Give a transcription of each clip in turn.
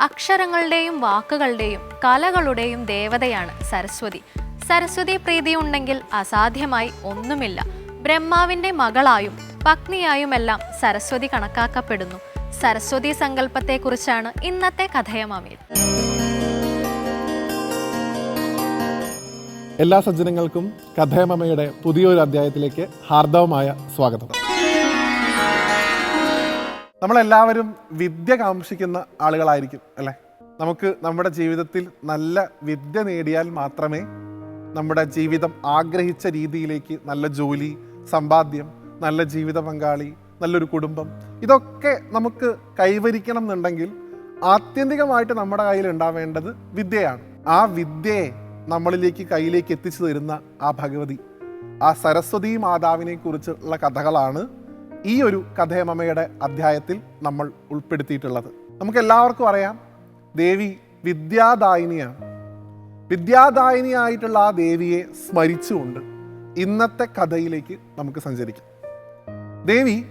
അക്ഷരങ്ങളുടെയും വാക്കുകളുടെയും കലകളുടെയും ദേവതയാണ് സരസ്വതി. സരസ്വതി പ്രീതി ഉണ്ടെങ്കിൽ അസാധ്യമായി ഒന്നുമില്ല. ബ്രഹ്മാവിന്റെ മകളായും പത്നിയായുമെല്ലാം സരസ്വതി കണക്കാക്കപ്പെടുന്നു. സരസ്വതി സങ്കല്പത്തെക്കുറിച്ചാണ് ഇന്നത്തെ കഥയമാമിയിൽ എല്ലാ സജ്ജനങ്ങൾക്കും കഥയമമ്മയുടെ പുതിയൊരു അധ്യായത്തിലേക്ക് ഹാർദവമായ സ്വാഗതം. നമ്മളെല്ലാവരും വിദ്യ കാംക്ഷിക്കുന്ന ആളുകളായിരിക്കും അല്ലേ? നമുക്ക് നമ്മുടെ ജീവിതത്തിൽ നല്ല വിദ്യ നേടിയാൽ മാത്രമേ നമ്മുടെ ജീവിതം ആഗ്രഹിച്ച രീതിയിലേക്ക് നല്ല ജോലി സമ്പാദ്യം നല്ല ജീവിത പങ്കാളി നല്ലൊരു കുടുംബം ഇതൊക്കെ നമുക്ക് കൈവരിക്കണം എന്നുണ്ടെങ്കിൽ ആത്യന്തികമായിട്ട് നമ്മുടെ കയ്യിൽ ഉണ്ടാവേണ്ടത് വിദ്യയാണ്. ആ വിദ്യയെ നമ്മളിലേക്ക് കയ്യിലേക്ക് എത്തിച്ചു തരുന്ന ആ ഭഗവതി ആ സരസ്വതി മാതാവിനെ കുറിച്ചുള്ള കഥകളാണ് ഈ ഒരു കഥേമമ്മയുടെ അധ്യായത്തിൽ നമ്മൾ ഉൾപ്പെടുത്തിയിട്ടുള്ളത്. നമുക്ക് എല്ലാവർക്കും അറിയാം ദേവി വിദ്യാദായിനിയാണ്. വിദ്യാദായിനിയായിട്ടുള്ള ആ ദേവിയെ സ്മരിച്ചുകൊണ്ട് ഇന്നത്തെ കഥയിലേക്ക് നമുക്ക് സഞ്ചരിക്കാം. ദേവി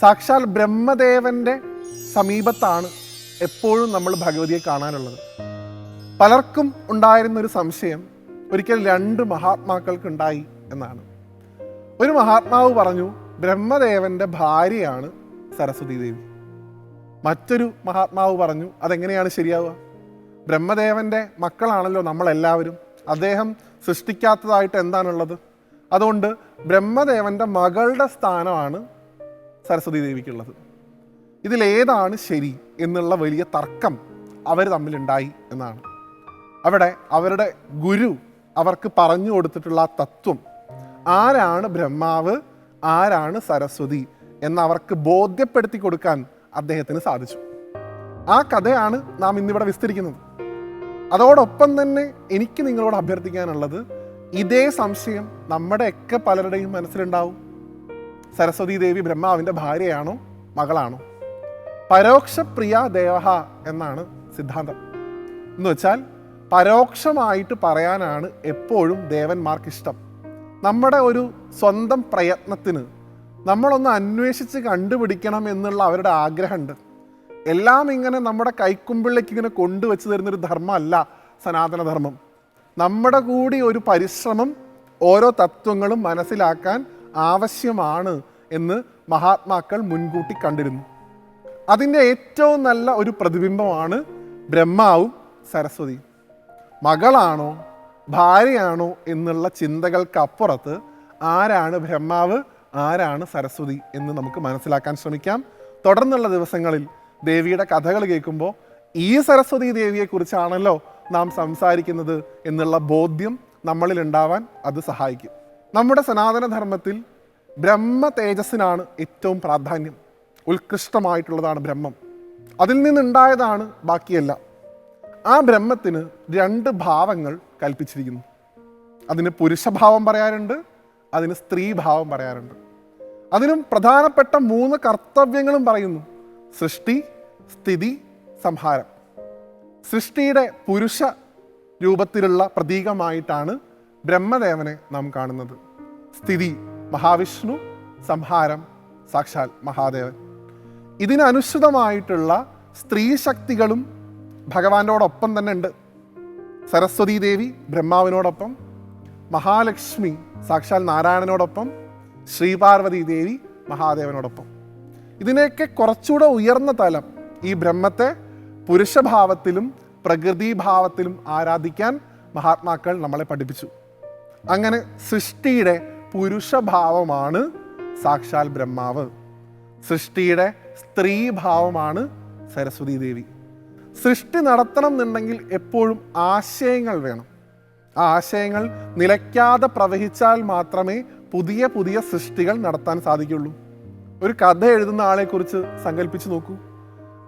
സാക്ഷാൽ ബ്രഹ്മദേവന്റെ സമീപത്താണ് എപ്പോഴും നമ്മൾ ഭഗവതിയെ കാണാനുള്ളത്. പലർക്കും ഉണ്ടായിരുന്നൊരു സംശയം ഒരിക്കൽ രണ്ട് മഹാത്മാക്കൾക്കുണ്ടായി എന്നാണ്. ഒരു മഹാത്മാവ് പറഞ്ഞു ബ്രഹ്മദേവന്റെ ഭാര്യയാണ് സരസ്വതി ദേവി. മറ്റൊരു മഹാത്മാവ് പറഞ്ഞു അതെങ്ങനെയാണ് ശരിയാവുക? ബ്രഹ്മദേവന്റെ മക്കളാണല്ലോ നമ്മളെല്ലാവരും. അദ്ദേഹം സൃഷ്ടിക്കാത്തതായിട്ട് എന്താണുള്ളത്? അതുകൊണ്ട് ബ്രഹ്മദേവന്റെ മകളുടെ സ്ഥാനമാണ് സരസ്വതി ദേവിക്കുള്ളത്. ഇതിലേതാണ് ശരി എന്നുള്ള വലിയ തർക്കം അവർ തമ്മിലുണ്ടായി എന്നാണ്. അവിടെ അവരുടെ ഗുരു അവർക്ക് പറഞ്ഞു കൊടുത്തിട്ടുള്ള ആ തത്വം ആരാണ് ബ്രഹ്മാവ് ആരാണ് സരസ്വതി എന്ന് അവർക്ക് ബോധ്യപ്പെടുത്തി കൊടുക്കാൻ അദ്ദേഹത്തിന് സാധിച്ചു. ആ കഥയാണ് നാം ഇന്നിവിടെ വിസ്തരിക്കുന്നത്. അതോടൊപ്പം തന്നെ എനിക്ക് നിങ്ങളോട് അഭ്യർത്ഥിക്കാനുള്ളത് ഇതേ സംശയം നമ്മുടെയൊക്കെ പലരുടെയും മനസ്സിലുണ്ടാവും. സരസ്വതി ദേവി ബ്രഹ്മാവിന്റെ ഭാര്യയാണോ മകളാണോ? പരോക്ഷ പ്രിയ ദേവഹ എന്നാണ് സിദ്ധാന്തം. എന്ന് വെച്ചാൽ പരോക്ഷമായിട്ട് പറയാനാണ് എപ്പോഴും ദേവന്മാർക്ക് ഇഷ്ടം നമ്മുടെ ഒരു സ്വന്തം പ്രയത്നത്തിന് നമ്മളൊന്ന് അന്വേഷിച്ച് കണ്ടുപിടിക്കണം എന്നുള്ള അവരുടെ ആഗ്രഹമുണ്ട്. എല്ലാം ഇങ്ങനെ നമ്മുടെ കൈക്കുമ്പിളിലേക്ക് ഇങ്ങനെ കൊണ്ടുവച്ച് തരുന്നൊരു ധർമ്മമല്ല സനാതനധർമ്മം. നമ്മുടെ കൂടി ഒരു പരിശ്രമം ഓരോ തത്വങ്ങളും മനസ്സിലാക്കാൻ ആവശ്യമാണ് എന്ന് മഹാത്മാക്കൾ മുൻകൂട്ടി കണ്ടിരുന്നു. അതിന്റെ ഏറ്റവും നല്ല ഒരു പ്രതിബിംബമാണ് ബ്രഹ്മാവും സരസ്വതിയും. മകളാണോ ഭാര്യയാണോ എന്നുള്ള ചിന്തകൾക്കപ്പുറത്ത് ആരാണ് ബ്രഹ്മാവ് ആരാണ് സരസ്വതി എന്ന് നമുക്ക് മനസ്സിലാക്കാൻ ശ്രമിക്കാം. തുടർന്നുള്ള ദിവസങ്ങളിൽ ദേവിയുടെ കഥകൾ കേൾക്കുമ്പോൾ ഈ സരസ്വതി ദേവിയെക്കുറിച്ചാണല്ലോ നാം സംസാരിക്കുന്നത് എന്നുള്ള ബോധ്യം നമ്മളിൽ ഉണ്ടാവാൻ അത് സഹായിക്കും. നമ്മുടെ സനാതനധർമ്മത്തിൽ ബ്രഹ്മ തേജസ്സിനാണ് ഏറ്റവും പ്രാധാന്യം. ഉത്കൃഷ്ടമായിട്ടുള്ളതാണ് ബ്രഹ്മം. അതിൽ നിന്നുണ്ടായതാണ് ബാക്കിയെല്ലാം. ആ ബ്രഹ്മത്തിന് രണ്ട് ഭാവങ്ങൾ കൽപ്പിച്ചിരിക്കുന്നു. അതിന് പുരുഷഭാവം പറയാറുണ്ട് അതിന് സ്ത്രീഭാവം പറയാറുണ്ട്. അതിനും പ്രധാനപ്പെട്ട മൂന്ന് കർത്തവ്യങ്ങളും പറയുന്നു. സൃഷ്ടി സ്ഥിതി സംഹാരം. സൃഷ്ടിയുടെ പുരുഷ രൂപത്തിലുള്ള പ്രതീകമായിട്ടാണ് ബ്രഹ്മദേവനെ നാം കാണുന്നത്. സ്ഥിതി മഹാവിഷ്ണു സംഹാരം സാക്ഷാൽ മഹാദേവൻ. ഇതിനനുസൃതമായിട്ടുള്ള സ്ത്രീ ശക്തികളും ഭഗവാനോടൊപ്പം തന്നെ ഉണ്ട്. സരസ്വതി ദേവി ബ്രഹ്മാവിനോടൊപ്പം. മഹാലക്ഷ്മി സാക്ഷാൽ നാരായണനോടൊപ്പം. ശ്രീപാർവതി ദേവി മഹാദേവനോടൊപ്പം. ഇതിനെയൊക്കെ കുറച്ചുകൂടെ ഉയർന്ന തലം ഈ ബ്രഹ്മത്തെ പുരുഷഭാവത്തിലും പ്രകൃതിഭാവത്തിലും ആരാധിക്കാൻ മഹാത്മാക്കൾ നമ്മളെ പഠിപ്പിച്ചു. അങ്ങനെ സൃഷ്ടിയുടെ പുരുഷഭാവമാണ് സാക്ഷാൽ ബ്രഹ്മാവ്. സൃഷ്ടിയുടെ സ്ത്രീഭാവമാണ് സരസ്വതി ദേവി. സൃഷ്ടി നടത്തണം എന്നുണ്ടെങ്കിൽ എപ്പോഴും ആശയങ്ങൾ വേണം. ആ ആശയങ്ങൾ നിലയ്ക്കാതെ പ്രവഹിച്ചാൽ മാത്രമേ പുതിയ പുതിയ സൃഷ്ടികൾ നടത്താൻ സാധിക്കുള്ളൂ ഒരു കഥ എഴുതുന്ന ആളെക്കുറിച്ച് സങ്കല്പിച്ച് നോക്കൂ.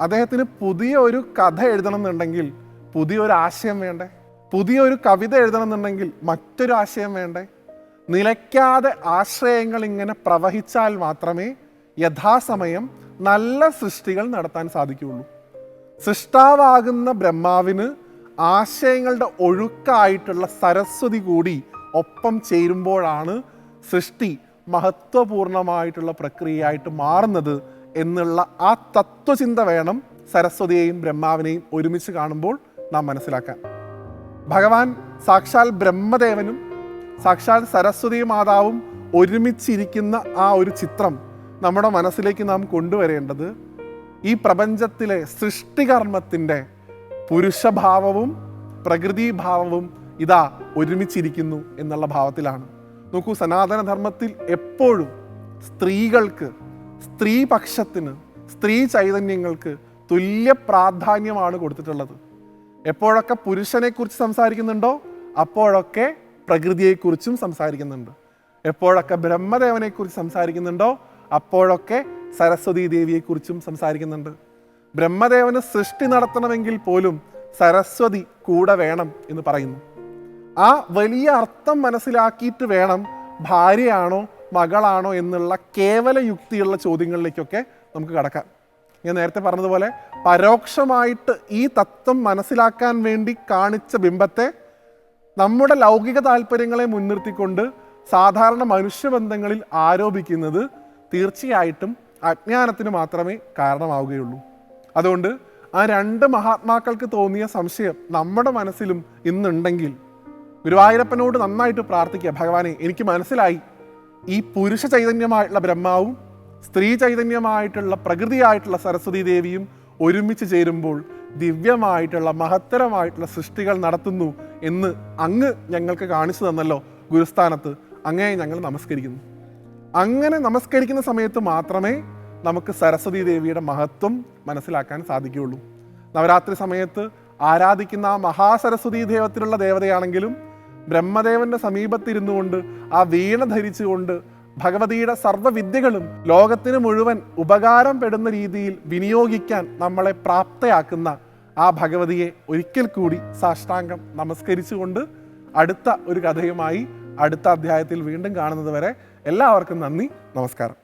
അദ്ദേഹത്തിന് പുതിയ ഒരു കഥ എഴുതണം എന്നുണ്ടെങ്കിൽ പുതിയൊരു ആശയം വേണ്ടേ? പുതിയ ഒരു കവിത എഴുതണം എന്നുണ്ടെങ്കിൽ മറ്റൊരു ആശയം വേണ്ടേ? നിലയ്ക്കാതെ ആശയങ്ങൾ ഇങ്ങനെ പ്രവഹിച്ചാൽ മാത്രമേ യഥാസമയം നല്ല സൃഷ്ടികൾ നടത്താൻ സാധിക്കുകയുള്ളൂ. സൃഷ്ടാവാകുന്ന ബ്രഹ്മാവിന് ആശയങ്ങളുടെ ഒഴുക്കായിട്ടുള്ള സരസ്വതി കൂടി ഒപ്പം ചേരുമ്പോഴാണ് സൃഷ്ടി മഹത്വപൂർണമായിട്ടുള്ള പ്രക്രിയയായിട്ട് മാറുന്നത് എന്നുള്ള ആ തത്വചിന്ത വേണം സരസ്വതിയെയും ബ്രഹ്മാവിനെയും ഒരുമിച്ച് കാണുമ്പോൾ നാം മനസ്സിലാക്കാൻ. ഭഗവാൻ സാക്ഷാൽ ബ്രഹ്മദേവനും സാക്ഷാൽ സരസ്വതി മാതാവും ഒരുമിച്ചിരിക്കുന്ന ആ ഒരു ചിത്രം നമ്മുടെ മനസ്സിലേക്ക് നാം കൊണ്ടുവരേണ്ടത് ഈ പ്രപഞ്ചത്തിലെ സൃഷ്ടികർമ്മത്തിന്റെ പുരുഷഭാവവും പ്രകൃതിഭാവവും ഇതാ ഒരുമിച്ചിരിക്കുന്നു എന്നുള്ള ഭാവത്തിലാണ്. നോക്കൂ സനാതനധർമ്മത്തിൽ എപ്പോഴും സ്ത്രീകൾക്ക് സ്ത്രീപക്ഷത്തിന് സ്ത്രീ ചൈതന്യങ്ങൾക്ക് തുല്യ പ്രാധാന്യമാണ് കൊടുത്തിട്ടുള്ളത്. എപ്പോഴൊക്കെ പുരുഷനെക്കുറിച്ച് സംസാരിക്കുന്നുണ്ടോ അപ്പോഴൊക്കെ പ്രകൃതിയെക്കുറിച്ചും സംസാരിക്കുന്നുണ്ട്. എപ്പോഴൊക്കെ ബ്രഹ്മദേവനെക്കുറിച്ച് സംസാരിക്കുന്നുണ്ടോ അപ്പോഴൊക്കെ സരസ്വതി ദേവിയെക്കുറിച്ചും സംസാരിക്കുന്നുണ്ട്. ബ്രഹ്മദേവന് സൃഷ്ടി നടത്തണമെങ്കിൽ പോലും സരസ്വതി കൂടെ വേണം എന്ന് പറയുന്നു. ആ വലിയ അർത്ഥം മനസ്സിലാക്കിയിട്ട് വേണം ഭാര്യയാണോ മകളാണോ എന്നുള്ള കേവല യുക്തിയുള്ള ചോദ്യങ്ങളിലേക്കൊക്കെ നമുക്ക് കടക്കാം. ഞാൻ നേരത്തെ പറഞ്ഞതുപോലെ പരോക്ഷമായിട്ട് ഈ തത്വം മനസ്സിലാക്കാൻ വേണ്ടി കാണിച്ച ബിംബത്തെ നമ്മുടെ ലൗകിക താല്പര്യങ്ങളെ മുൻനിർത്തിക്കൊണ്ട് സാധാരണ മനുഷ്യബന്ധങ്ങളിൽ ആരോപിക്കുന്നത് തീർച്ചയായിട്ടും അജ്ഞാനത്തിന് മാത്രമേ കാരണമാവുകയുള്ളൂ. അതുകൊണ്ട് ആ രണ്ട് മഹാത്മാക്കൾക്ക് തോന്നിയ സംശയം നമ്മുടെ മനസ്സിലും ഇന്നുണ്ടെങ്കിൽ ഗുരുവായൂരപ്പനോട് നന്നായിട്ട് പ്രാർത്ഥിക്കുക. ഭഗവാനെ എനിക്ക് മനസ്സിലായി. ഈ പുരുഷ ചൈതന്യമായിട്ടുള്ള ബ്രഹ്മാവും സ്ത്രീ ചൈതന്യമായിട്ടുള്ള പ്രകൃതിയായിട്ടുള്ള സരസ്വതി ദേവിയും ഒരുമിച്ച് ചേരുമ്പോൾ ദിവ്യമായിട്ടുള്ള മഹത്തരമായിട്ടുള്ള സൃഷ്ടികൾ നടത്തുന്നു എന്ന് അങ്ങ് ഞങ്ങൾക്ക് കാണിച്ചു തന്നല്ലോ ഗുരുസ്ഥാനത്ത്. അങ്ങേ ഞങ്ങൾ നമസ്കരിക്കുന്നു. അങ്ങനെ നമസ്കരിക്കുന്ന സമയത്ത് മാത്രമേ നമുക്ക് സരസ്വതി ദേവിയുടെ മഹത്വം മനസ്സിലാക്കാൻ സാധിക്കുകയുള്ളൂ. നവരാത്രി സമയത്ത് ആരാധിക്കുന്ന ആ മഹാസരസ്വതി ദൈവത്തിലുള്ള ദേവതയാണെങ്കിലും ബ്രഹ്മദേവന്റെ സമീപത്തിരുന്നു കൊണ്ട് ആ വീണ ധരിച്ചുകൊണ്ട് ഭഗവതിയുടെ സർവവിദ്യകളും ലോകത്തിന് മുഴുവൻ ഉപകാരം പെടുന്ന രീതിയിൽ വിനിയോഗിക്കാൻ നമ്മളെ പ്രാപ്തയാക്കുന്ന ആ ഭഗവതിയെ ഒരിക്കൽ കൂടി സാഷ്ടാംഗം നമസ്കരിച്ചുകൊണ്ട് അടുത്ത ഒരു കഥയുമായി അടുത്ത അധ്യായത്തിൽ വീണ്ടും കാണുന്നത് വരെ എല്ലാവർക്കും നന്ദി നമസ്കാരം.